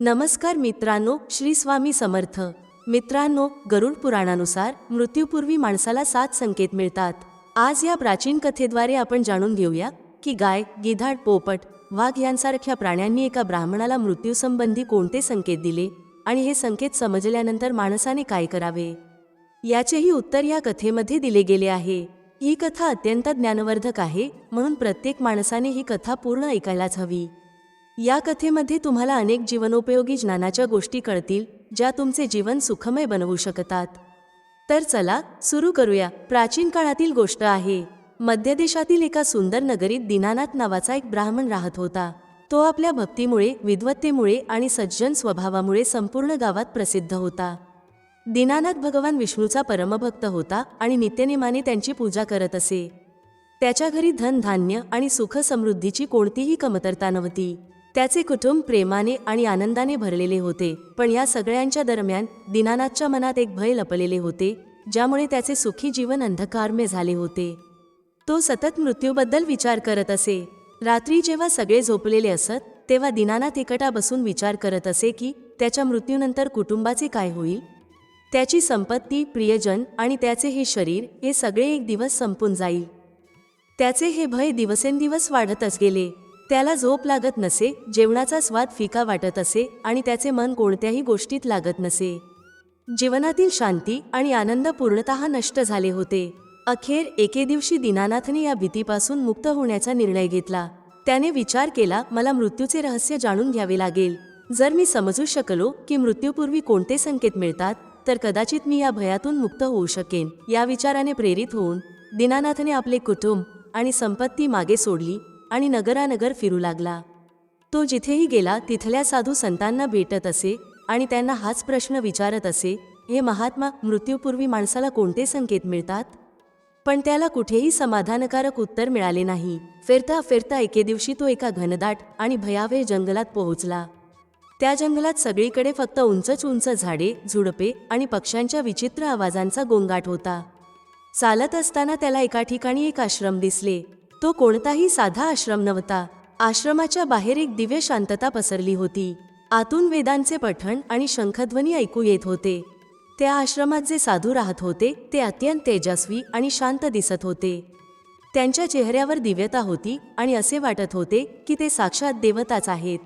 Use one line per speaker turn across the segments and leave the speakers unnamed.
नमस्कार मित्रांनो श्री स्वामी समर्थ. मित्रांनो गरुड पुराणानुसार मृत्यूपूर्वी माणसाला सात संकेत मिळतात. आज या प्राचीन कथेद्वारे आपण जाणून घेऊया की गाय गिधाड पोपट वाघ यांसारख्या प्राण्यांनी एका ब्राह्मणाला मृत्यूसंबंधी कोणते संकेत दिले आणि हे संकेत समजल्यानंतर माणसाने काय करावे? याचेही उत्तर या कथेमध्ये दिले गेले आहे. ही कथा अत्यंत ज्ञानवर्धक आहे म्हणून प्रत्येक माणसाने ही कथा पूर्ण ऐकायलाच हवी. या कथेमध्ये तुम्हाला अनेक जीवनोपयोगी ज्ञानाच्या गोष्टी कळतील ज्या तुमचे जीवन सुखमय बनवू शकतात. तर चला सुरू करूया. प्राचीन काळातील गोष्ट आहे. मध्य देशातील एका सुंदर नगरीत दीनानाथ नावाचा एक ब्राह्मण राहत होता. तो आपल्या भक्तीमुळे विद्वत्तेमुळे आणि सज्जन स्वभावामुळे संपूर्ण गावात प्रसिद्ध होता. दीनानाथ भगवान विष्णूचा परमभक्त होता आणि नित्यनेमाने त्यांची पूजा करत असे. त्याच्या घरी धनधान्य आणि सुख समृद्धीची कोणतीही कमतरता नव्हती. त्याचे कुटुंब प्रेमाने आणि आनंदाने भरलेले होते. पण या सगळ्यांच्या दरम्यान दीनानाथच्या मनात एक भय लपलेले होते ज्यामुळे त्याचे सुखी जीवन अंधकारमय झाले होते. तो सतत मृत्यूबद्दल विचार करत असे. रात्री जेव्हा सगळे झोपलेले असत तेव्हा दीनानाथ एकटा बसून विचार करत असे की त्याच्या मृत्यूनंतर कुटुंबाचे काय होईल? त्याची संपत्ती प्रियजन आणि त्याचे हे शरीर हे सगळे एक दिवस संपून जाईल. त्याचे हे भय दिवसेंदिवस वाढतच गेले. त्याला झोप लागत नसे जेवणाचा स्वाद फिका वाटत असे आणि त्याचे मन कोणत्याही गोष्टीत लागत नसे. जीवनातील शांती आणि आनंद पूर्णतः नष्ट झाले होते. अखेर एके दिवशी दीनानाथने या भीतीपासून मुक्त होण्याचा निर्णय घेतला. त्याने विचार केला मला मृत्यूचे रहस्य जाणून घ्यावे लागेल. जर मी समजू शकलो की मृत्यूपूर्वी कोणते संकेत मिळतात तर कदाचित मी या भयातून मुक्त होऊ शकेन. या विचाराने प्रेरित होऊन दीनानाथने आपले कुटुंब आणि संपत्ती मागे सोडली. आणि नगरानगर फिरू लागला. तो जिथेही गेला तिथल्या साधू संतांना भेटत असे आणि त्यांना हाच प्रश्न विचारत असे हे महात्मा मृत्यूपूर्वी माणसाला कोणते संकेत मिळतात? पण त्याला कुठेही समाधानकारक उत्तर मिळाले नाही. फिरता फिरता एके दिवशी तो एका घनदाट आणि भयावह जंगलात पोहोचला. त्या जंगलात सगळीकडे फक्त उंचच उंच झाडे झुडपे आणि पक्ष्यांच्या विचित्र आवाजांचा गोंगाट होता. चालत असताना त्याला एका ठिकाणी एक आश्रम दिसले. तो कोणताही साधा आश्रम नव्हता. आश्रमाच्या बाहेर एक दिव्य शांतता पसरली होती. आतून वेदांचे पठण आणि शंखध्वनी ऐकू येत होते. त्या आश्रमात जे साधू राहत होते ते अत्यंत तेजस्वी आणि शांत दिसत होते. त्यांच्या चेहऱ्यावर दिव्यता होती आणि असे वाटत होते की ते साक्षात देवताच आहेत.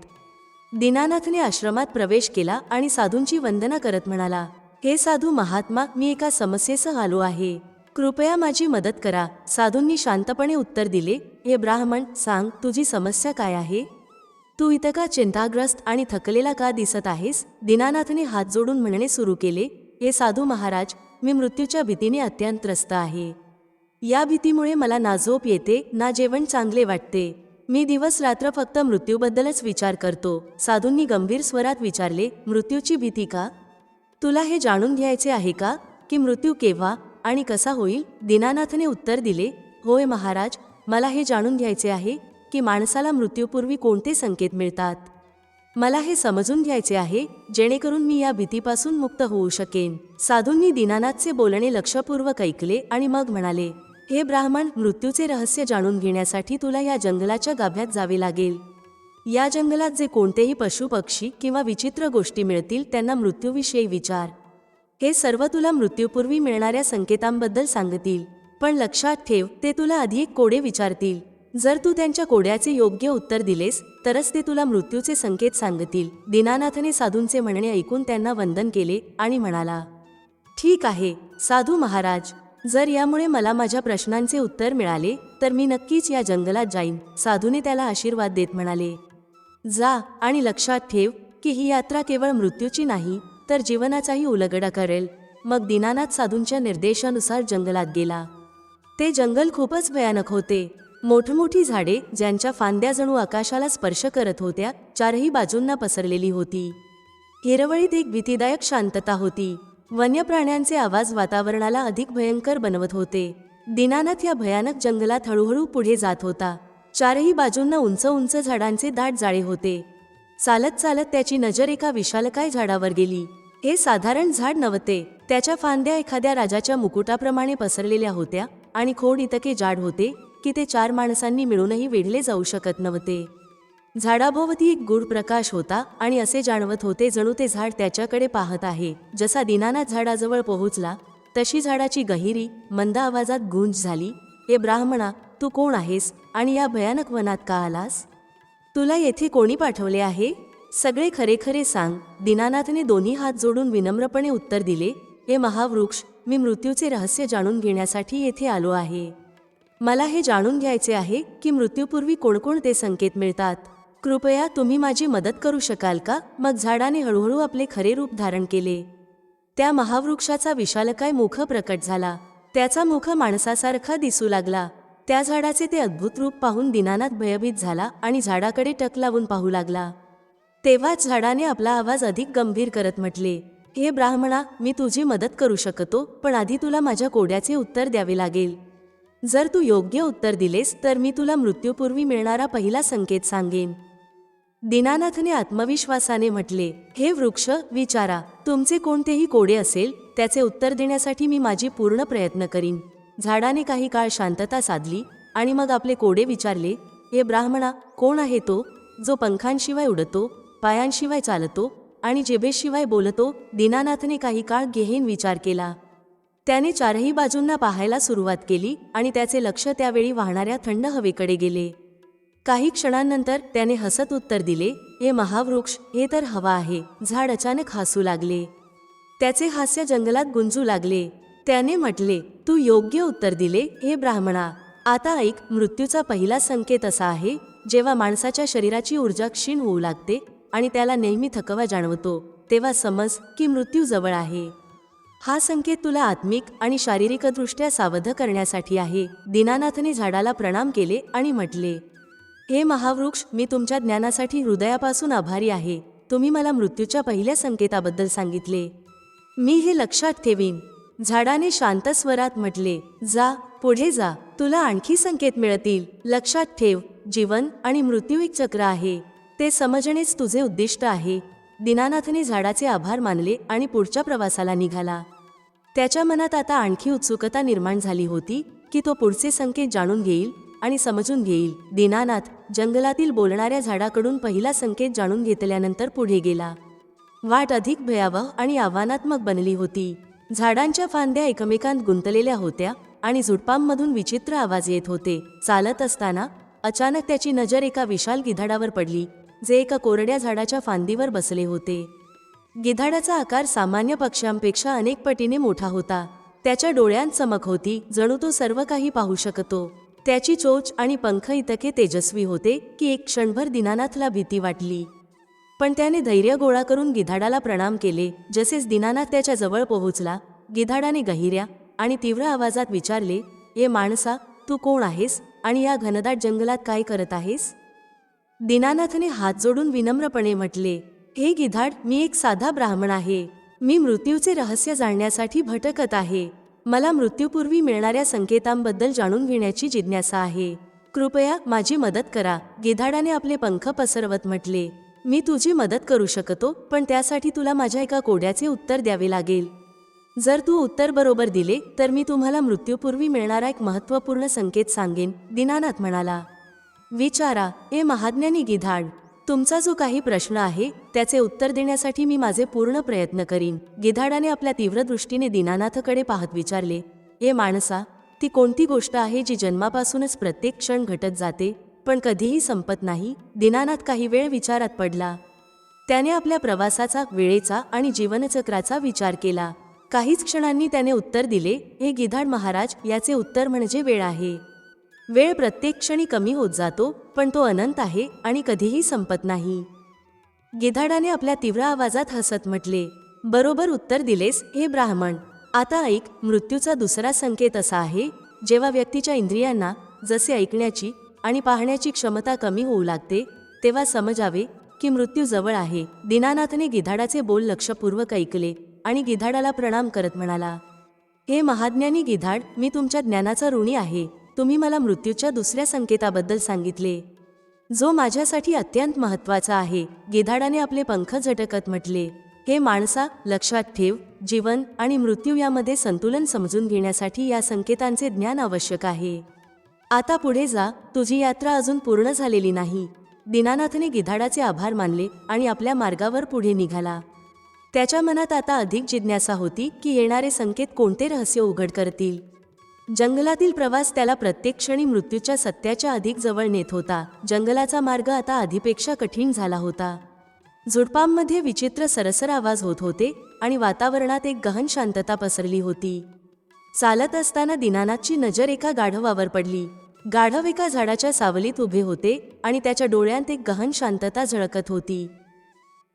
दीनानाथने आश्रमात प्रवेश केला आणि साधूंची वंदना करत म्हणाला हे साधू महात्मा मी एका समस्येसह आलो आहे. कृपया माझी मदत करा. साधूंनी शांतपणे उत्तर दिले हे ब्राह्मण सांग तुझी समस्या काय आहे? तू इथं का चिंताग्रस्त आणि थकलेला का दिसत आहेस? दीनानाथने हात जोडून म्हणणे सुरू केले हे साधू महाराज मी मृत्यूच्या भीतीने अत्यंत त्रस्त आहे. या भीतीमुळे मला ना झोप येते ना जेवण चांगले वाटते. मी दिवस रात्र फक्त मृत्यूबद्दलच विचार करतो. साधूंनी गंभीर स्वरात विचारले मृत्यूची भीती का? तुला हे जाणून घ्यायचे आहे का? की मृत्यू केव्हा? आणि कसा होईल? दीनानाथने उत्तर दिले होय महाराज मला हे जाणून घ्यायचे आहे की माणसाला मृत्यूपूर्वी कोणते संकेत मिळतात. मला हे समजून घ्यायचे आहे जेणेकरून मी या भीतीपासून मुक्त होऊ शकेन. साधूंनी दीनानाथचे बोलणे लक्षपूर्वक ऐकले आणि मग म्हणाले हे ब्राह्मण मृत्यूचे रहस्य जाणून घेण्यासाठी तुला या जंगलाच्या गाभ्यात जावे लागेल. या जंगलात जे कोणतेही पशु पक्षी किंवा विचित्र गोष्टी मिळतील त्यांना मृत्यूविषयी विचार. हे सर्व तुला मृत्यूपूर्वी मिळणाऱ्या संकेतांबद्दल सांगतील. पण लक्षात ठेव ते तुला आधी एक कोडे विचारतील. जर तू त्यांच्या कोड्याचे योग्य उत्तर दिलेस तरच ते तुला मृत्यूचे संकेत सांगतील. दीनानाथने साधूंचे म्हणणे ऐकून त्यांना वंदन केले आणि म्हणाला ठीक आहे साधू महाराज. जर यामुळे मला माझ्या प्रश्नांचे उत्तर मिळाले तर मी नक्कीच या जंगलात जाईन. साधूने त्याला आशीर्वाद देत म्हणाले जा आणि लक्षात ठेव की ही यात्रा केवळ मृत्यूची नाही तर जीवनाचाही उलगडा करेल. मग दीनानाथ साधूंच्या निर्देशानुसार जंगलात गेला. ते जंगल खूपच भयानक होते. मोठमोठी झाडे ज्यांच्या फांद्या जणू आकाशाला स्पर्श करत होत्या चारही बाजूंना पसरलेली होती. हिरवळीत एक भीतीदायक शांतता होती. वन्य प्राण्यांचे आवाज वातावरणाला अधिक भयंकर बनवत होते. दीनानाथ या भयानक जंगलात हळूहळू पुढे जात होता. चारही बाजूंना उंच उंच झाडांचे दाट जाळे होते. चालत चालत त्याची नजर एका विशालकाय झाडावर गेली. हे साधारण झाड नव्हते. त्याच्या फांद्या एखाद्या राजाच्या मुकुटाप्रमाणे पसरलेल्या होत्या आणि खोड इतके जाड होते की ते चार माणसांनी मिळूनही वेढले जाऊ शकत नव्हते. झाडाभोवती एक गूढ प्रकाश होता आणि असे जाणवत होते जणू ते झाड त्याच्याकडे पाहत आहे. जसा दीनानाथ झाडाजवळ पोहोचला तशी झाडाची गहिरी मंद आवाजात गुंज झाली हे ब्राह्मणा तू कोण आहेस आणि या भयानक वनात का आलास? तुला येथे कोणी पाठवले आहे? सगळे खरेखरे सांग. दीनानाथने दोन्ही हात जोडून विनम्रपणे उत्तर दिले हे महावृक्ष मी मृत्यूचे रहस्य जाणून घेण्यासाठी येथे आलो आहे. मला हे जाणून घ्यायचे आहे की मृत्यूपूर्वी कोणकोणते संकेत मिळतात. कृपया तुम्ही माझी मदत करू शकाल का? मग झाडाने हळूहळू आपले खरे रूप धारण केले. त्या महावृक्षाचा विशालकाय मुख प्रकट झाला. त्याचा मुख माणसासारखा दिसू लागला. त्या झाडाचे ते अद्भुत रूप पाहून दिनानाथ भयभीत झाला आणि झाडाकडे टक लावून पाहू लागला. तेव्हाच झाडाने आपला आवाज अधिक गंभीर करत म्हटले हे ब्राह्मणा मी तुझी मदत करू शकतो पण आधी तुला माझ्या कोड्याचे उत्तर द्यावे लागेल. जर तू योग्य उत्तर दिलेस तर मी तुला मृत्यूपूर्वी मिळणारा पहिला संकेत सांगेन. दीनानाथने आत्मविश्वासाने म्हटले हे वृक्ष विचारा तुमचे कोणतेही कोडे असेल त्याचे उत्तर देण्यासाठी मी माझी पूर्ण प्रयत्न करीन. झाडाने काही काळ शांतता साधली आणि मग आपले कोडे विचारले हे ब्राह्मणा कोण आहे तो जो पंखांशिवाय उडतो पायांशिवाय चालतो आणि जेबेशिवाय बोलतो दीनानाथने काही काळ गेहेन विचार केला? त्याने चारही बाजूंना पाहायला सुरुवात केली आणि त्याचे लक्ष त्यावेळी वाहणाऱ्या थंड हवेकडे गेले. काही क्षणांनंतर त्याने हसत उत्तर दिले हे महावृक्ष हे तर हवा आहे झाड अचानक हसू लागले. त्याचे हास्य जंगलात गुंजू लागले. त्याने म्हटले तू योग्य उत्तर दिले हे ब्राह्मणा. आता ऐक मृत्यूचा पहिला संकेत असा आहे जेव्हा माणसाच्या शरीराची ऊर्जा क्षीण होऊ लागते आणि त्याला नेहमी थकवा जाणवतो तेव्हा समज की मृत्यू जवळ आहे. हा संकेत तुला आत्मिक आणि शारीरिकदृष्ट्या सावध करण्यासाठी आहे. दीनानाथने झाडाला प्रणाम केले आणि म्हटले हे महावृक्ष मी तुमच्या ज्ञानासाठी हृदयापासून आभारी आहे. तुम्ही मला मृत्यूच्या पहिल्या संकेताबद्दल सांगितले. मी हे लक्षात ठेवीन. झाडाने शांत स्वरात म्हटले जा पुढे जा. तुला आणखी संकेत मिळतील. लक्षात ठेव जीवन आणि मृत्यू एक चक्र आहे. ते समजणेच तुझे उद्दिष्ट आहे. दीनानाथने झाडाचे आभार मानले आणि पुढच्या प्रवासाला निघाला. त्याच्या मनात आता आणखी उत्सुकता निर्माण झाली होती की तो पुढचे संकेत जाणून घेईल आणि समजून घेईल. दीनानाथ जंगलातील बोलणाऱ्या झाडाकडून पहिला संकेत जाणून घेतल्यानंतर पुढे गेला. वाट अधिक भयावह आणि आव्हानात्मक बनली होती. झाडांच्या फांद्या एकमेकांत गुंतलेल्या होत्या आणि झुडपांमधून विचित्र आवाज येत होते. चालत असताना अचानक त्याची नजर एका विशाल गिधाडावर पडली जे एका कोरड्या झाडाच्या फांदीवर बसले होते. गिधाडाचा आकार सामान्य पक्ष्यांपेक्षा अनेक पटीने मोठा होता. त्याच्या डोळ्यांत चमक होती जणू तो सर्व काही पाहू शकतो. त्याची चोच आणि पंख इतके तेजस्वी होते की एक क्षणभर दिनानाथला भीती वाटली. पण त्याने धैर्य गोळा करून गिधाडाला प्रणाम केले. जसेच दिनानाथ त्याच्याजवळ पोहोचला गिधाडाने गहिऱ्या आणि तीव्र आवाजात विचारले ये माणसा तू कोण आहेस आणि या घनदाट जंगलात काय करत आहेस? दीनानाथने हात जोडून विनम्रपणे म्हटले हे गिधाड मी एक साधा ब्राह्मण आहे. मी मृत्यूचे रहस्य जाणण्यासाठी भटकत आहे. मला मृत्यूपूर्वी मिळणाऱ्या संकेतांबद्दल जाणून घेण्याची जिज्ञासा आहे. कृपया माझी मदत करा. गिधाडाने आपले पंख पसरवत म्हटले मी तुझी मदत करू शकतो पण त्यासाठी तुला माझ्या एका कोड्याचे उत्तर द्यावे लागेल. जर तू उत्तर बरोबर दिले तर मी तुम्हाला मृत्यूपूर्वी मिळणारा एक महत्त्वपूर्ण संकेत सांगेन दीनानाथ म्हणाला. विचारा हे महाज्ञानी गिधाड तुमचा जो काही प्रश्न आहे त्याचे उत्तर देण्यासाठी मी माझे पूर्ण प्रयत्न करीन. गिधाडाने आपल्या तीव्र दृष्टीने दीनानाथकडे पाहत विचारले. हे माणसा ती कोणती गोष्ट आहे जी जन्मापासूनच प्रत्येक क्षण घटत जाते? पण कधीही संपत नाही दिनानाथ काही वेळ विचारात पडला. त्याने आपल्या प्रवासाचा वेळेचा आणि जीवनचक्राचा विचार केला. काहीच क्षणांनी त्याने उत्तर दिले हे गिधाड महाराज याचे उत्तर म्हणजे वेळ आहे. वेळ प्रत्येक क्षणी कमी होत जातो पण तो अनंत आहे आणि कधीही संपत नाही. गिधाडाने आपल्या तीव्र आवाजात हसत म्हटले बरोबर उत्तर दिलेस हे ब्राह्मण. आता ऐक मृत्यूचा दुसरा संकेत असा आहे जेव्हा व्यक्तीच्या इंद्रियांना जसे ऐकण्याची आणि पाहण्याची क्षमता कमी होऊ लागते तेव्हा समजावे की मृत्यू जवळ आहे. दीनानाथने गिधाडाचे बोल लक्षपूर्वक ऐकले आणि गिधाडाला प्रणाम करत म्हणाला हे महाज्ञानी गिधाड मी तुमच्या ज्ञानाचा ऋणी आहे. तुम्ही मला मृत्यूच्या दुसऱ्या संकेताबद्दल सांगितले. जो माझ्यासाठी अत्यंत महत्त्वाचा आहे गिधाडाने आपले पंख झटकत म्हटले. हे माणसा लक्षात ठेव जीवन आणि मृत्यू यामध्ये संतुलन समजून घेण्यासाठी या संकेतांचे ज्ञान आवश्यक आहे. आता पुढे जा तुझी यात्रा अजून पूर्ण झालेली नाही. दीनानाथने गिधाडाचे आभार मानले आणि आपल्या मार्गावर पुढे निघाला. त्याच्या मनात आता अधिक जिज्ञासा होती की येणारे संकेत कोणते रहस्य उघड करतील? जंगलातील प्रवास त्याला प्रत्येक क्षणी मृत्यूच्या सत्याच्या अधिक जवळ नेत होता. जंगलाचा मार्ग आता आधीपेक्षा कठीण झाला होता. झुडपांमध्ये विचित्र सरसर आवाज होत होते आणि वातावरणात एक गहन शांतता पसरली होती. चालत असताना दीनानाथची नजर एका गाढवावर पडली. गाढव एका झाडाच्या सावलीत उभे होते आणि त्याच्या डोळ्यांत एक गहन शांतता झळकत होती.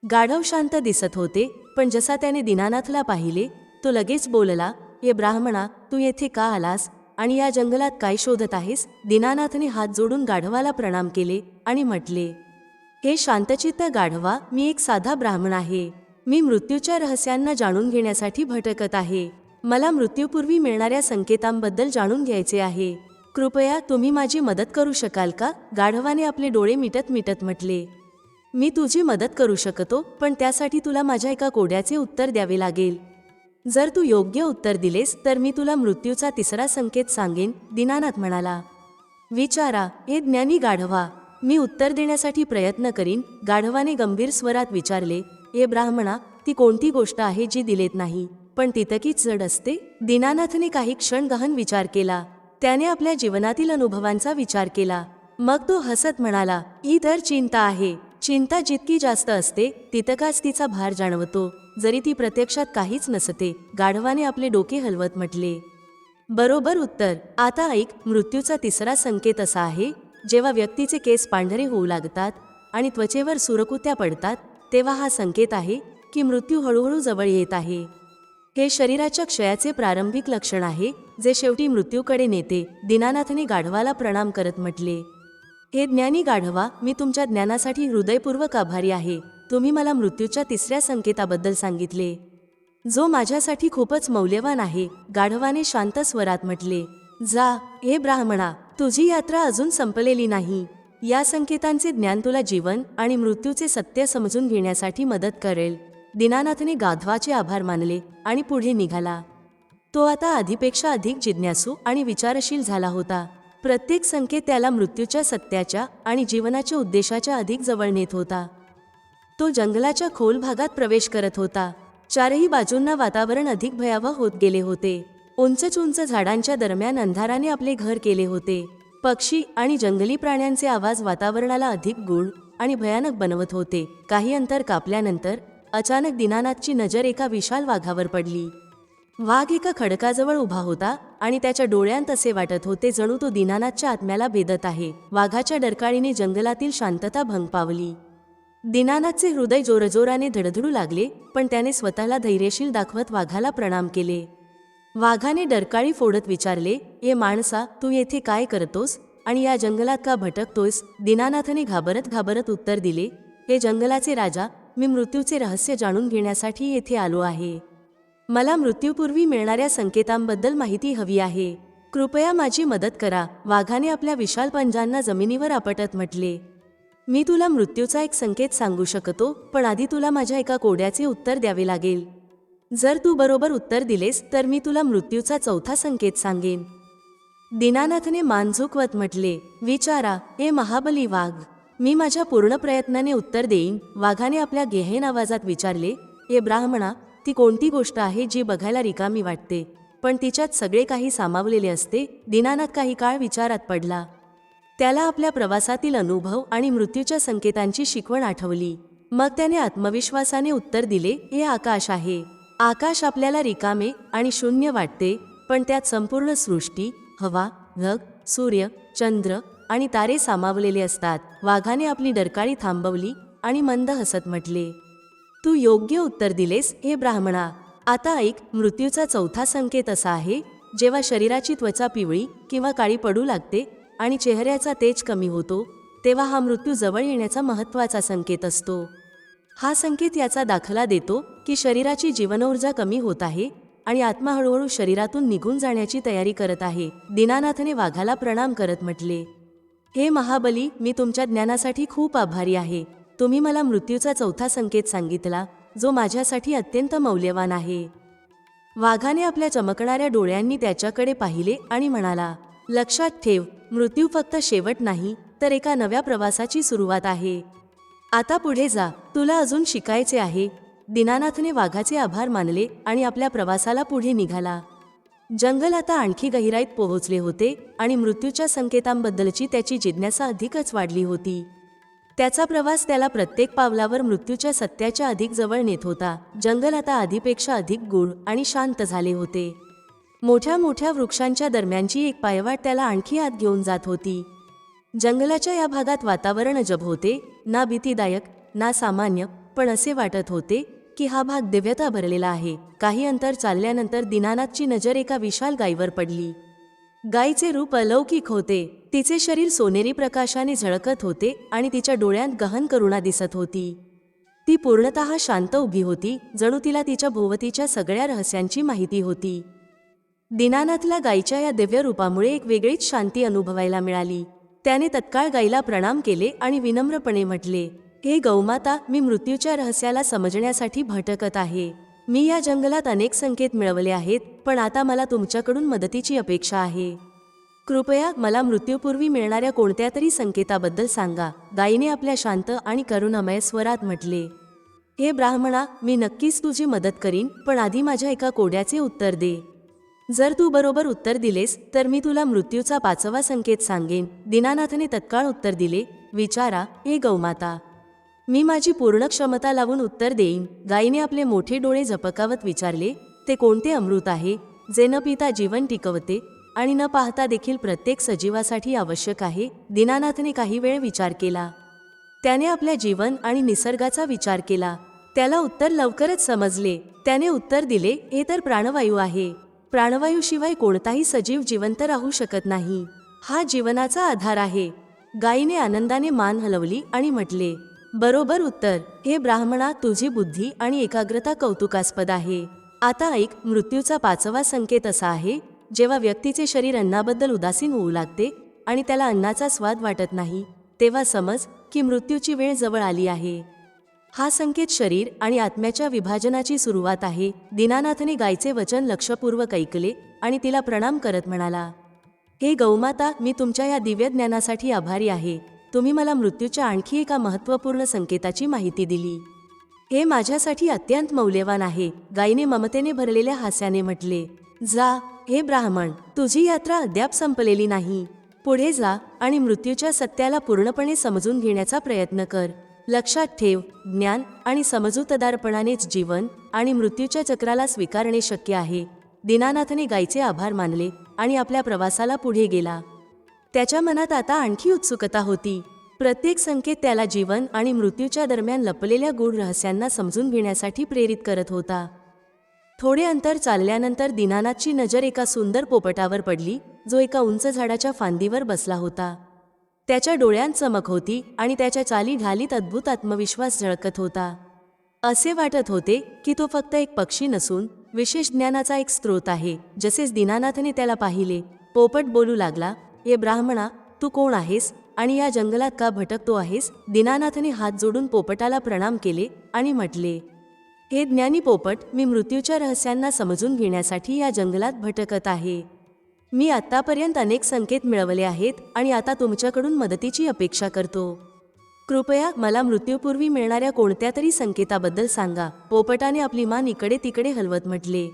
गाढव शांत दिसत होते पण जसा त्याने दीनानाथला पाहिले तो लगेच बोलला हे ब्राह्मणा तू येथे का आलास? आणि या जंगलात काय शोधत आहेस? दीनानाथने हात जोडून गाढवाला प्रणाम केले आणि म्हटले हे शांतचित्त गाढवा मी एक साधा ब्राह्मण आहे. मी मृत्यूच्या रहस्यांना जाणून घेण्यासाठी भटकत आहे. मला मृत्यूपूर्वी मिळणाऱ्या संकेतांबद्दल जाणून घ्यायचे आहे. कृपया तुम्ही माझी मदत करू शकाल का? गाढवाने आपले डोळे मिटत मिटत म्हटले. मी तुझी मदत करू शकतो पण त्यासाठी तुला माझ्या एका कोड्याचे उत्तर द्यावे लागेल. जर तू योग्य उत्तर दिलेस तर मी तुला मृत्यूचा तिसरा संकेत सांगेन दीनानाथ म्हणाला. विचारा हे ज्ञानी गाढवा मी उत्तर देण्यासाठी प्रयत्न करीन गाढवाने गंभीर स्वरात विचारले. हे ब्राह्मणा ती कोणती गोष्ट आहे जी दिलेत नाही? पण तितकीच जड असते? दीनानाथने काही क्षण गहन विचार केला. त्याने आपल्या जीवनातील अनुभवांचा विचार केला. मग तो हसत म्हणाला ही तर चिंता आहे. चिंता जितकी जास्त असते तितकाच तिचा भार जाणवतो. जरी ती प्रत्यक्षात काहीच नसते. गाढवाने आपले डोके हलवत म्हटले. बरोबर उत्तर. आता ऐक मृत्यूचा तिसरा संकेत असा आहे. जेव्हा व्यक्तीचे केस पांढरे होऊ लागतात आणि त्वचेवर सुरकुत्या पडतात तेव्हा हा संकेत आहे की मृत्यू हळूहळू जवळ येत आहे. हे शरीराच्या क्षयाचे प्रारंभिक लक्षण आहे जे शेवटी मृत्यूकडे नेते दिनानाथने गाढवाला प्रणाम करत म्हटले. हे ज्ञानी गाढवा मी तुमच्या ज्ञानासाठी हृदयपूर्वक आभारी आहे तुम्ही मला मृत्यूच्या तिसऱ्या संकेताबद्दल सांगितले. जो माझ्यासाठी खूपच मौल्यवान आहे गाढवाने शांत स्वरात म्हटले. जा हे ब्राह्मणा तुझी यात्रा अजून संपलेली नाही. या संकेतांचे ज्ञान तुला जीवन आणि मृत्यूचे सत्य समजून घेण्यासाठी मदत करेल. दीनानाथने गाधवाचे आभार मानले आणि पुढे निघाला. तो आता आधीपेक्षा अधिक जिज्ञासू आणि विचारशील झाला होता. प्रत्येक संकेत त्याला मृत्यूच्या सत्याच्या आणि जीवनाच्या उद्देशाच्या अधिक जवळ नेत होता. तो जंगलाच्या खोल भागात प्रवेश करत होता. चारही बाजूंना वातावरण अधिक भयावह होत गेले होते. उंच उंच झाडांच्या दरम्यान अंधाराने आपले घर केले होते. पक्षी आणि जंगली प्राण्यांचे आवाज वातावरणाला अधिक गुण आणि भयानक बनवत होते. काही अंतर कापल्यानंतर अचानक दीनानाथची नजर एका विशाल वाघावर पडली. वाघ एका खडकाजवळ उभा होता आणि त्याच्या डोळ्यांत असे वाटत होते जणू तो दीनानाथच्या आत्म्याला भेदत आहे. वाघाच्या डरकाळीने जंगलातील शांतता भंग पावली. दीनानाथचे हृदय जोरजोराने धडधडू लागले पण त्याने स्वतःला धैर्यशील दाखवत वाघाला प्रणाम केले. वाघाने डरकाळी फोडत विचारले ये माणसा तू येथे काय करतोस? आणि या जंगलात का भटकतोयस? दीनानाथने घाबरत घाबरत उत्तर दिले हे जंगलाचे राजा मी मृत्यूचे रहस्य जाणून घेण्यासाठी येथे आलो आहे. मला मृत्यूपूर्वी मिळणाऱ्या संकेतांबद्दल माहिती हवी आहे. कृपया माझी मदत करा वाघाने आपल्या विशाल पंजांना जमिनीवर आपटत म्हटले. मी तुला मृत्यूचा एक संकेत सांगू शकतो पण आधी तुला माझ्या एका कोड्याचे उत्तर द्यावे लागेल. जर तू बरोबर उत्तर दिलेस तर मी तुला मृत्यूचा चौथा संकेत सांगेन. दीनानाथने मान झुकवत म्हटले विचारा हे महाबली वाघ. मी माझ्या पूर्ण प्रयत्नाने उत्तर देईन. वाघाने आपल्या गेहेन आवाजात विचारले हे ब्राह्मणा ती कोणती गोष्ट आहे जी बघायला रिकामी वाटते? पण तिच्यात सगळे काही सामावलेले असते. दिनानाथ काही काळ विचारात पडला. त्याला आपल्या प्रवासातील अनुभव आणि मृत्यूच्या संकेतांची शिकवण आठवली. मग त्याने आत्मविश्वासाने उत्तर दिले हे आकाश आहे. आकाश आपल्याला रिकामे आणि शून्य वाटते पण त्यात संपूर्ण सृष्टी हवा ढग सूर्य चंद्र आणि तारे सामावलेले असतात. वाघाने आपली डरकाळी थांबवली आणि मंद हसत म्हटले तू योग्य उत्तर दिलेस हे ब्राह्मणा. आता ऐक मृत्यूचा चौथा संकेत असा आहे जेव्हा शरीराची त्वचा पिवळी किंवा काळी पडू लागते आणि चेहऱ्याचा तेज कमी होतो तेव्हा हा मृत्यू जवळ येण्याचा महत्त्वाचा संकेत असतो. हा संकेत याचा दाखला देतो की शरीराची जीवनऊर्जा कमी होत आहे आणि आत्मा हळूहळू शरीरातून निघून जाण्याची तयारी करत आहे. दीनानाथने वाघाला प्रणाम करत म्हटले हे महाबली मी तुमच्या ज्ञानासाठी खूप आभारी आहे. तुम्ही मला मृत्यूचा चौथा संकेत सांगितला जो माझ्यासाठी अत्यंत मौल्यवान आहे. वाघाने आपल्या चमकणाऱ्या डोळ्यांनी त्याच्याकडे पाहिले आणि म्हणाला लक्षात ठेव मृत्यू फक्त शेवट नाही तर एका नव्या प्रवासाची सुरुवात आहे. आता पुढे जा तुला अजून शिकायचे आहे. दीनानाथने वाघाचे आभार मानले आणि आपल्या प्रवासाला पुढे निघाला. जंगल आता आणखी गहिराईत पोहोचले होते आणि मृत्यूच्या संकेतांबद्दलची त्याची जिज्ञासा अधिकच वाढली होती. त्याचा प्रवास त्याला प्रत्येक पावलावर मृत्यूच्या सत्याच्या अधिक जवळ नेत होता. जंगल आता आधीपेक्षा अधिक गूढ आणि शांत झाले होते. मोठ्या मोठ्या वृक्षांच्या दरम्यानची एक पायवाट त्याला आणखी आत घेऊन जात होती. जंगलाच्या या भागात वातावरण अजब होते ना भीतीदायक ना सामान्य पण असे वाटत होते की हा भाग दिव्यता भरलेला आहे. काही अंतर चालल्यानंतर दिनानाथची नजर एका विशाल गायीवर पडली. गायीचे रूप अलौकिक होते. तिचे शरीर सोनेरी प्रकाशाने झळकत होते आणि तिच्या डोळ्यात गहन करुणा दिसत होती. ती पूर्णतः शांत उभी होती जणू तिला तिच्या भोवतीच्या सगळ्या रहस्यांची माहिती होती. दीनानाथला गायीच्या या दिव्य रूपामुळे एक वेगळीच शांती अनुभवायला मिळाली. त्याने तत्काळ गायीला प्रणाम केले आणि विनम्रपणे म्हटले हे गौमाता मी मृत्यूच्या रहस्याला समजण्यासाठी भटकत आहे. मी या जंगलात अनेक संकेत मिळवले आहेत पण आता मला तुमच्याकडून मदतीची अपेक्षा आहे. कृपया मला मृत्यूपूर्वी मिळणाऱ्या कोणत्या तरी संकेताबद्दल सांगा. गायीने आपल्या शांत आणि करुणामय स्वरात म्हटले हे ब्राह्मणा मी नक्कीच तुझी मदत करीन पण आधी माझ्या एका कोड्याचे उत्तर दे. जर तू बरोबर उत्तर दिलेस तर मी तुला मृत्यूचा पाचवा संकेत सांगेन. दीनानाथने तत्काळ उत्तर दिले विचारा हे गौमाता मी माझी पूर्ण क्षमता लावून उत्तर देईन. गायीने आपले मोठे डोळे झपकावत विचारले ते कोणते अमृत आहे जे न पिता जीवन टिकवते आणि न पाहता देखील प्रत्येक सजीवासाठी आवश्यक आहे? दीनानाथने काही वेळ विचार केला. त्याने आपल्या जीवन आणि निसर्गाचा विचार केला. त्याला उत्तर लवकरच समजले. त्याने उत्तर दिले हे तर प्राणवायू आहे. प्राणवायूशिवाय कोणताही सजीव जिवंत राहू शकत नाही. हा जीवनाचा आधार आहे. गायीने आनंदाने मान हलवली आणि म्हटले बरोबर उत्तर. हे ब्राह्मणा तुझी बुद्धी आणि एकाग्रता कौतुकास्पद आहे. आता ऐक मृत्यूचा पाचवा संकेत असा आहे जेव्हा व्यक्तीचे शरीर अन्नाबद्दल उदासीन होऊ लागते आणि त्याला अन्नाचा स्वाद वाटत नाही तेव्हा समज की मृत्यूची वेळ जवळ आली आहे. हा संकेत शरीर आणि आत्म्याच्या विभाजनाची सुरुवात आहे. दीनानाथने गायचे वचन लक्षपूर्वक ऐकले आणि तिला प्रणाम करत म्हणाला हे गौमाता मी तुमच्या या दिव्य ज्ञानासाठी आभारी आहे. तुम्ही मला मृत्यूच्या आणखी एका महत्त्वपूर्ण संकेताची माहिती दिली. हे माझ्यासाठी अत्यंत मौल्यवान आहे गायीने ममतेने भरलेल्या हास्याने म्हटले. जा हे ब्राह्मण तुझी यात्रा अद्याप संपलेली नाही. पुढे जा आणि मृत्यूच्या सत्याला पूर्णपणे समजून घेण्याचा प्रयत्न कर. लक्षात ठेव ज्ञान आणि समजूतदारपणानेच जीवन आणि मृत्यूच्या चक्राला स्वीकारणे शक्य आहे. दीनानाथने गायीचे आभार मानले आणि आपल्या प्रवासाला पुढे गेला. त्याच्या मनात आता आणखी उत्सुकता होती. प्रत्येक संकेत त्याला जीवन आणि मृत्यूच्या दरम्यान लपलेल्या गूढ रहस्यांना समजून घेण्यासाठी प्रेरित करत होता. थोडे अंतर चालल्यानंतर दीनानाथची नजर एका सुंदर पोपटावर पडली जो एका उंच झाडाच्या फांदीवर बसला होता. त्याच्या डोळ्यांत चमक होती आणि त्याच्या चाली घालीत अद्भुत आत्मविश्वास झळकत होता. असे वाटत होते की तो फक्त एक पक्षी नसून विशेष ज्ञानाचा एक स्रोत आहे जसेच दीनानाथने त्याला पाहिले. पोपट बोलू लागला ये ब्राह्मणा तू कोण आहेस आणि या जंगलात का भटकतो आहेस? दीनानाथने हात जोडून पोपटाला प्रणाम केले आणि म्हटले हे ज्ञानी पोपट मी मृत्यूच्या रहस्यांना समजून घेण्यासाठी या जंगलात भटकत आहे. मी आत्तापर्यंत अनेक संकेत मिळवले आहेत आणि आता तुमच्याकडून मदतीची अपेक्षा करतो. कृपया मला मृत्यूपूर्वी मिळणाऱ्या कोणत्या तरी संकेताबद्दल सांगा. पोपटाने आपली मान इकडे तिकडे हलवत म्हटले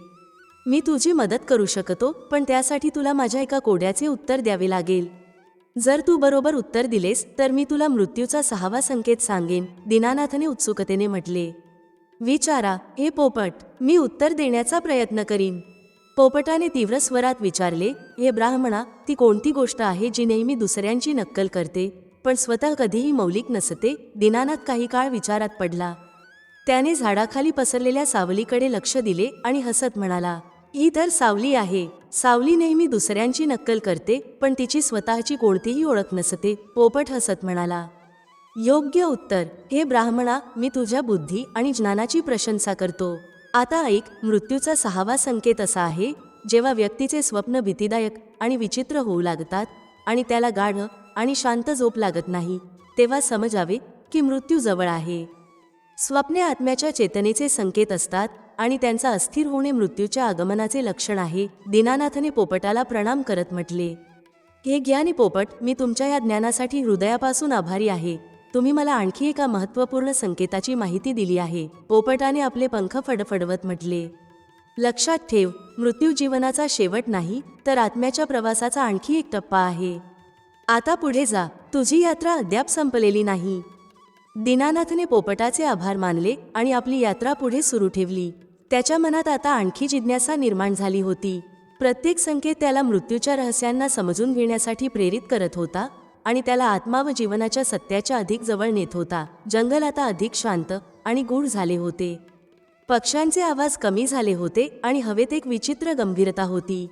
मी तुझी मदत करू शकतो पण त्यासाठी तुला माझ्या एका कोड्याचे उत्तर द्यावे लागेल. जर तू बरोबर उत्तर दिलेस तर मी तुला मृत्यूचा सहावा संकेत सांगेन दीनानाथने उत्सुकतेने म्हटले. विचारा हे पोपट मी उत्तर देण्याचा प्रयत्न करीन. पोपटाने तीव्र स्वरात विचारले हे ब्राह्मणा ती कोणती गोष्ट आहे जी नेहमी दुसऱ्यांची नक्कल करते पण स्वतः कधीही मौलिक नसते? दिनानाथ काही काळ विचारात पडला. त्याने झाडाखाली पसरलेल्या सावलीकडे लक्ष दिले आणि हसत म्हणाला ही तर सावली आहे. सावली नेहमी दुसऱ्यांची नक्कल करते पण तिची स्वतःची कोणतीही ओळख नसते. पोपट हसत म्हणाला योग्य उत्तर. हे ब्राह्मणा मी तुझ्या बुद्धी आणि ज्ञानाची प्रशंसा करतो. आता ऐक मृत्यूचा सहावा संकेत असा आहे जेव्हा व्यक्तीचे स्वप्न भीतीदायक आणि विचित्र होऊ लागतात आणि त्याला गाढ आणि शांत झोप लागत नाही तेव्हा समजावे की मृत्यू जवळ आहे. स्वप्ने आत्म्याच्या चेतनेचे संकेत असतात आणि त्यांचा अस्थिर होणे मृत्यूच्या आगमनाचे लक्षण आहे दीनानाथने पोपटाला प्रणाम करत म्हटले. हे ज्ञानी पोपट मी तुमच्या या ज्ञानासाठी हृदयापासून आभारी आहे. तुम्ही मला आणखी एका महत्त्वपूर्ण संकेताची माहिती दिली आहे पोपटाने आपले पंख फडफडवत म्हटले. लक्षात ठेव मृत्यू जीवनाचा शेवट नाही तर आत्म्याच्या प्रवासाचा आणखी एक टप्पा आहे. आता पुढे जा तुझी यात्रा अद्याप संपलेली नाही. दीनानाथने पोपटाचे आभार मानले आणि आपली यात्रा पुढे सुरू ठेवली. त्याच्या मनात आता आणखी जिज्ञासा निर्माण झाली होती. प्रत्येक संकेत त्याला मृत्यूच्या रहस्यांना समजून घेण्यासाठी प्रेरित करत होता आणि त्याला आत्मा व जीवनाच्या सत्याच्या अधिक जवळ नेत होता. जंगल आता अधिक शांत आणि गूढ झाले होते. पक्ष्यांचे आवाज कमी झाले होते आणि हवेत एक विचित्र गंभीरता होती.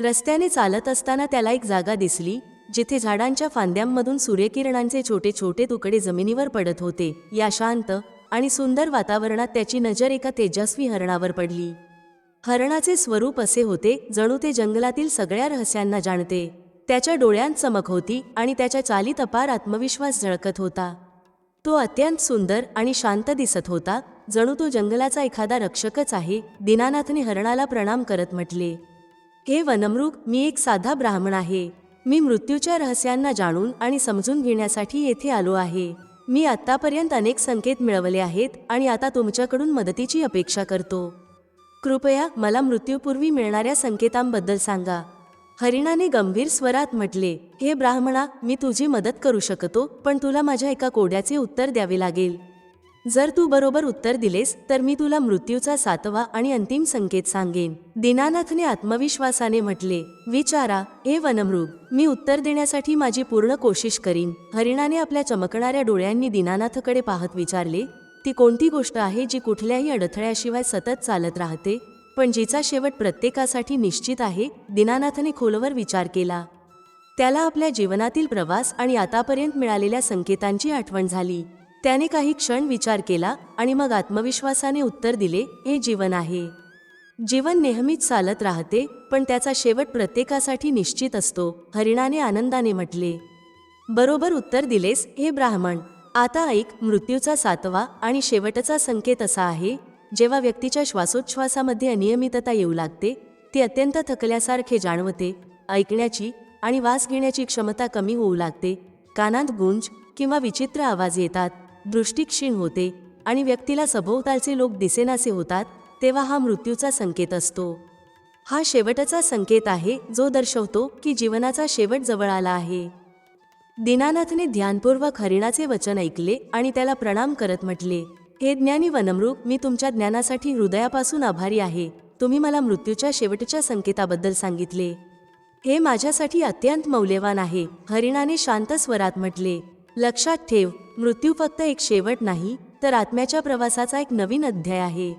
रस्त्याने चालत असताना त्याला एक जागा दिसली जिथे झाडांच्या फांद्यांमधून सूर्यकिरणांचे छोटे छोटे तुकडे जमिनीवर पडत होते. या शांत आणि सुंदर वातावरणात त्याची नजर एका तेजस्वी हरणावर पडली. हरणाचे स्वरूप असे होते जणू ते जंगलातील सगळ्या रहस्यांना जाणते. त्याच्या डोळ्यांत चमक होती आणि त्याच्या चालीत अपार आत्मविश्वास झळकत होता. तो अत्यंत सुंदर आणि शांत दिसत होता जणू तो जंगलाचा एखादा रक्षकच आहे दिनानाथने हरणाला प्रणाम करत म्हटले. हे वनमृग मी एक साधा ब्राह्मण आहे. मी मृत्यूच्या रहस्यांना जाणून आणि समजून घेण्यासाठी येथे आलो आहे. मी आत्तापर्यंत अनेक संकेत मिळवले आहेत आणि आता तुमच्याकडून मदतीची अपेक्षा करतो. कृपया मला मृत्यूपूर्वी मिळणाऱ्या संकेतांबद्दल सांगा. हरिणाने गंभीर स्वरात म्हटले हे ब्राह्मणा मी तुझी मदत करू शकतो पण तुला माझ्या एका कोड्याचे उत्तर द्यावे लागेल. जर तू बरोबर उत्तर दिलेस तर मी तुला मृत्यूचा सातवा आणि अंतिम संकेत सांगेन. दीनानाथने आत्मविश्वासाने म्हटले विचारा हे वनमृग मी उत्तर देण्यासाठी माझी पूर्ण कोशिश करीन. हरिणाने आपल्या चमकणाऱ्या डोळ्यांनी दीनानाथकडे पाहत विचारले ती कोणती गोष्ट आहे जी कुठल्याही अडथळ्याशिवाय सतत चालत राहते पण जिचा शेवट प्रत्येकासाठी निश्चित आहे? दीनानाथने खोलवर विचार केला. त्याला आपल्या जीवनातील प्रवास आणि आतापर्यंत मिळालेल्या संकेतांची आठवण झाली. त्याने काही क्षण विचार केला आणि मग आत्मविश्वासाने उत्तर दिले हे जीवन आहे. जीवन नेहमीच चालत राहते पण त्याचा शेवट प्रत्येकासाठी निश्चित असतो हरिणाने आनंदाने म्हटले. बरोबर उत्तर दिलेस हे ब्राह्मण. आता ऐक मृत्यूचा सातवा आणि शेवटचा संकेत असा आहे जेव्हा व्यक्तीच्या श्वासोच्छ्वासामध्ये अनियमितता येऊ लागते ती अत्यंत थकल्यासारखे जाणवते ऐकण्याची आणि वास घेण्याची क्षमता कमी होऊ लागते कानात गुंज किंवा विचित्र आवाज येतात. दृष्टिक्षीण होते आणि व्यक्तीला सभोवतालचे लोक दिसेनासे होतात तेव्हा हा मृत्यूचा संकेत असतो. हा शेवटचा संकेत आहे जो दर्शवतो की जीवनाचा शेवट जवळ आला आहे. दीनानाथने ध्यानपूर्वक हरिणाचे वचन ऐकले आणि त्याला प्रणाम करत म्हटले हे ज्ञानी वनमृग मी तुमच्या ज्ञानासाठी हृदयापासून आभारी आहे. तुम्ही मला मृत्यूच्या शेवटच्या संकेताबद्दल सांगितले. हे माझ्यासाठी अत्यंत मौल्यवान आहे. हरिणाने शांत स्वरात म्हटले लक्षात ठेव मृत्यू फक्त एक शेवट नाही तर आत्म्याच्या प्रवासाचा एक नवीन अध्याय आहे.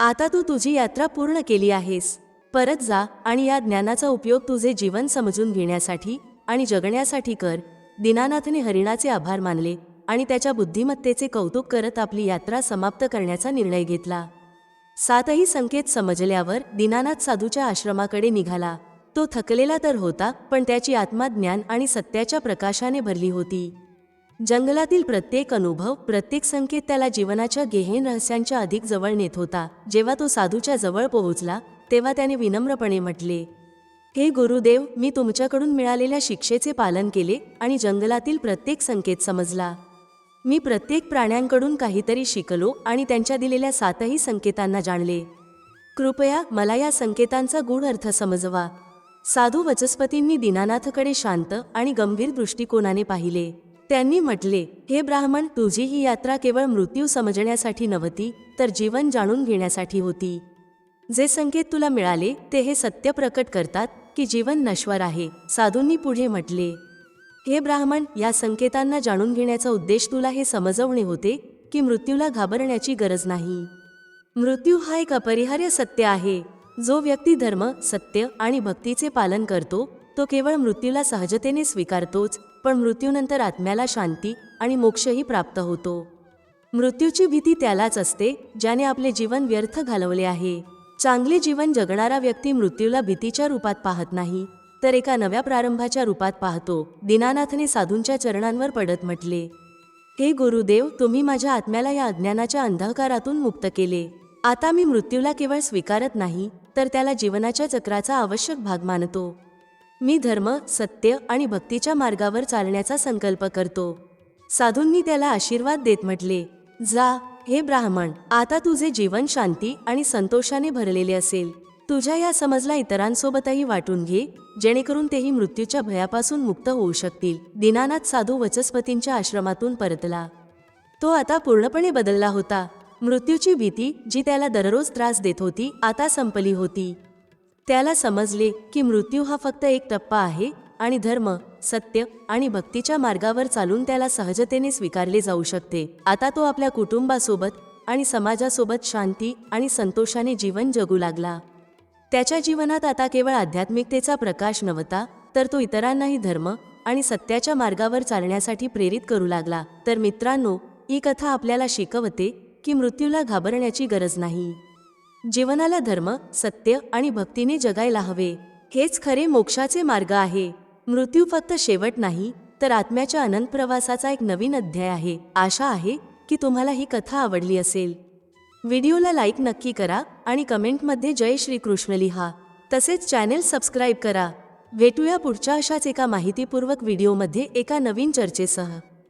आता तू तुझी यात्रा पूर्ण केली आहेस. परत जा आणि या ज्ञानाचा उपयोग तुझे जीवन समजून घेण्यासाठी आणि जगण्यासाठी कर. दीनानाथने हरिणाचे आभार मानले आणि त्याच्या बुद्धिमत्तेचे कौतुक करत आपली यात्रा समाप्त करण्याचा निर्णय घेतला. सातही संकेत समजल्यावर दीनानाथ साधूच्या आश्रमाकडे निघाला. तो थकलेला तर होता पण त्याची आत्मा ज्ञान आणि सत्याच्या प्रकाशाने भरली होती. जंगलातील प्रत्येक अनुभव प्रत्येक संकेत त्याला जीवनाच्या गेहेन रहस्यांच्या अधिक जवळ नेत होता. जेव्हा तो साधूच्या जवळ पोहोचला तेव्हा त्याने विनम्रपणे म्हटले हे गुरुदेव मी तुमच्याकडून मिळालेल्या शिक्षेचे पालन केले आणि जंगलातील प्रत्येक संकेत समजला. मी प्रत्येक प्राण्यांकडून काहीतरी शिकलो आणि त्यांच्या दिलेल्या सातही संकेतांना जाणले. कृपया मला या संकेतांचा गूढ अर्थ समजवा. साधू वचस्पतींनी दीनानाथकडे शांत आणि गंभीर दृष्टिकोनाने पाहिले. त्यांनी म्हटले हे ब्राह्मण तुझी ही यात्रा केवळ मृत्यू समजण्यासाठी नव्हती तर जीवन जाणून घेण्यासाठी होती. जे संकेत तुला मिळाले ते हे सत्य प्रकट करतात की जीवन नश्वर आहे. साधूंनी पुढे म्हटले हे ब्राह्मण या संकेतांना जाणून घेण्याचा उद्देश तुला हे समजवणे होते की मृत्यूला घाबरण्याची गरज नाही. मृत्यू हा एक अपरिहार्य सत्य आहे. जो व्यक्ती धर्म सत्य आणि भक्तीचे पालन करतो तो केवळ मृत्यूला सहजतेने स्वीकारतोच. पण मृत्यूनंतर आत्म्याला शांती आणि मोक्षही प्राप्त होतो. मृत्यूची भीती त्यालाच असते ज्याने आपले जीवन व्यर्थ घालवले आहे. चांगले जीवन जगणारा व्यक्ती मृत्यूला भीतीच्या रूपात पाहत नाही तर एका नव्या प्रारंभाच्या रूपात पाहतो दीनानाथने साधूंच्या चरणांवर पडत म्हटले. हे गुरुदेव तुम्ही माझ्या आत्म्याला या अज्ञानाच्या अंधकारातून मुक्त केले. आता मी मृत्यूला केवळ स्वीकारत नाही तर त्याला जीवनाच्या चक्राचा आवश्यक भाग मानतो. मी धर्म सत्य आणि भक्तीच्या मार्गावर चालण्याचा संकल्प करतो. साधूंनी त्याला आशीर्वाद देत म्हटले जा हे ब्राह्मण आता तुझे जीवन शांती आणि संतोषाने भरलेले असेल. तुझ्या या समजला इतरांसोबतही वाटून घे जेणेकरून तेही मृत्यूच्या भयापासून मुक्त होऊ शकतील. दिनानाथ साधू वचस्पतींच्या आश्रमातून परतला. तो आता पूर्णपणे बदलला होता. मृत्यूची भीती जी त्याला दररोज त्रास देत होती आता संपली होती. त्याला समजले की मृत्यू हा फक्त एक टप्पा आहे आणि धर्म सत्य आणि भक्तीच्या मार्गावर चालून त्याला सहजतेने स्वीकारले जाऊ शकते. आता तो आपल्या कुटुंबासोबत आणि समाजासोबत शांती आणि संतोषाने जीवन जगू लागला. त्याच्या जीवनात आता केवळ आध्यात्मिकतेचा प्रकाश नव्हता तर तो इतरांनाही धर्म आणि सत्याच्या मार्गावर चालण्यासाठी प्रेरित करू लागला. तर मित्रांनो ही कथा आपल्याला शिकवते की मृत्यूला घाबरण्याची गरज नाही. जीवनाला धर्म सत्य आणि भक्तीने जगायला हवे. हेच खरे मोक्षाचे मार्ग आहे. मृत्यू फक्त शेवट नाही तर आत्म्याच्या अनंत प्रवासाचा एक नवीन अध्याय आहे. आशा आहे की तुम्हाला ही कथा आवडली असेल. व्हिडिओला लाईक नक्की करा आणि कमेंटमध्ये जय श्रीकृष्ण लिहा. तसेच चॅनेल सबस्क्राईब करा. भेटूया पुढच्या अशाच एका माहितीपूर्वक व्हिडिओमध्ये एका नवीन चर्चेसह.